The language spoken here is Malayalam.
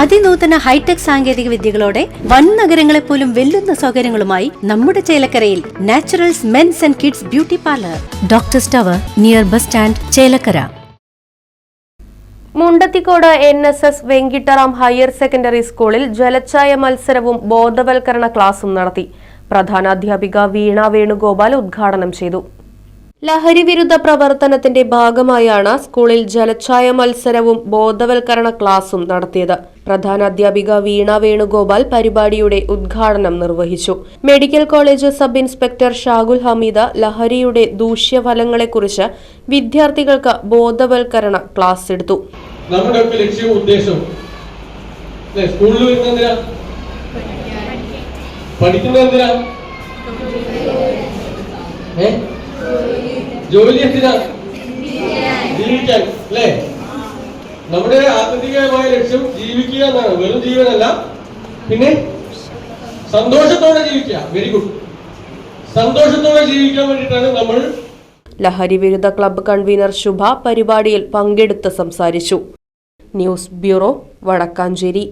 അതിനൂതന ഹൈടെക് സാങ്കേതിക വിദ്യകളോടെ വൻ നഗരങ്ങളെ പോലും വെല്ലുന്ന സൗകര്യങ്ങളുമായി നമ്മുടെ ചേലക്കരയിൽ naturals men's and kids beauty parlour. Doctor സ്റ്റവർ near bus stand Chelakkara. Mundathikode N S S Venkitaram higher secondary സ്കൂളിൽ ജലച്ചായ മത്സരവും ബോധവൽക്കരണ ക്ലാസും നടത്തി. പ്രധാനാധ്യാപിക വീണ വേണുഗോപാൽ ഉദ്ഘാടനം ചെയ്തു. ലഹരിവിരുദ്ധ പ്രവർത്തനത്തിന്റെ ഭാഗമായാണ് സ്കൂളിൽ ജലച്ചായ മത്സരവും ബോധവൽക്കരണ ക്ലാസും നടത്തിയത്. പ്രധാനാധ്യാപിക വീണ വേണുഗോപാൽ പരിപാടിയുടെ ഉദ്ഘാടനം നിർവഹിച്ചു. Medical college sub inspector Shagul Hameed ലഹരിയുടെ ദൂഷ്യഫലങ്ങളെക്കുറിച്ച് വിദ്യാർത്ഥികൾക്ക് ബോധവൽക്കരണ ക്ലാസ് എടുത്തു. നമ്മുടെ ഒക്കെ ലക്ഷ്യവും ഉദ്ദേശവും സ്കൂളിൽ ജോലി എന്തിനാ? ജീവിക്കാൻ. അല്ലേ? നമ്മുടെ ആത്യന്തികമായ ലക്ഷ്യം ജീവിക്കുക എന്നാണ്. വെറും ജീവനല്ല. പിന്നെ സന്തോഷത്തോടെ ജീവിക്കുക. വെരി ഗുഡ് സന്തോഷത്തോടെ ജീവിക്കാൻ വേണ്ടിയിട്ടാണ് നമ്മൾ ലഹരി വിരുദ്ധ ക്ലബ്ബ് കൺവീനർ ശുഭ പരിപാടിയിൽ പങ്കെടുത്ത് സംസാരിച്ചു. News bureau Vadakkanchery.